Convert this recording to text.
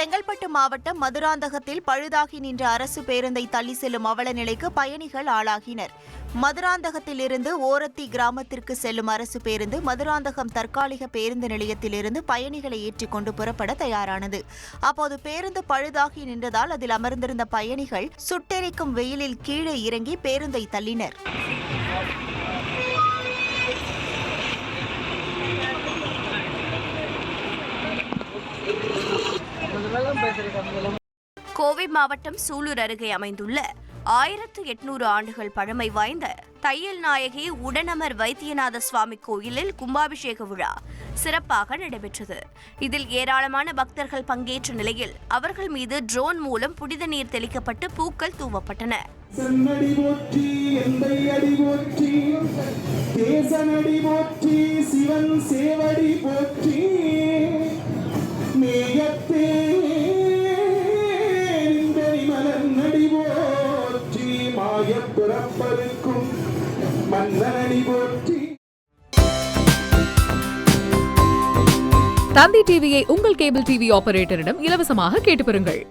செங்கல்பட்டு மாவட்டம் மதுராந்தகத்தில் பழுதாகி நின்ற அரசு பேருந்தை தள்ளி செல்லும் அவல நிலைக்கு பயணிகள் ஆளாகினர். மதுராந்தகத்திலிருந்து ஓரத்தி கிராமத்திற்கு செல்லும் அரசு பேருந்து மதுராந்தகம் தற்காலிக பேருந்து நிலையத்திலிருந்து பயணிகளை ஏற்றிக்கொண்டு புறப்பட தயாரானது. அப்போது பேருந்து பழுதாகி நின்றதால் அதில் அமர்ந்திருந்த பயணிகள் சுட்டெரிக்கும் வெயிலில் கீழே இறங்கி பேருந்தை தள்ளினர். கோவை மாவட்டம் சூலூர் அருகே அமைந்துள்ள ஆயிரத்து எட்நூறு ஆண்டுகள் பழமை வாய்ந்த தையல் நாயகி உடனமர் வைத்தியநாத சுவாமி கோயிலில் கும்பாபிஷேக விழா சிறப்பாக நடைபெற்றது. இதில் ஏராளமான பக்தர்கள் பங்கேற்ற நிலையில் அவர்கள் மீது ட்ரோன் மூலம் புனித நீர் தெளிக்கப்பட்டு பூக்கள் தூவப்பட்டன. தேசனடி போற்றி சிவன் சேவடி போற்றி. பிறப்பதற்கும் மன்னனி போற்றி. தந்தி டிவியை உங்கள் கேபிள் டிவி ஆபரேட்டரிடம் இலவசமாக கேட்டு பெறுங்கள்.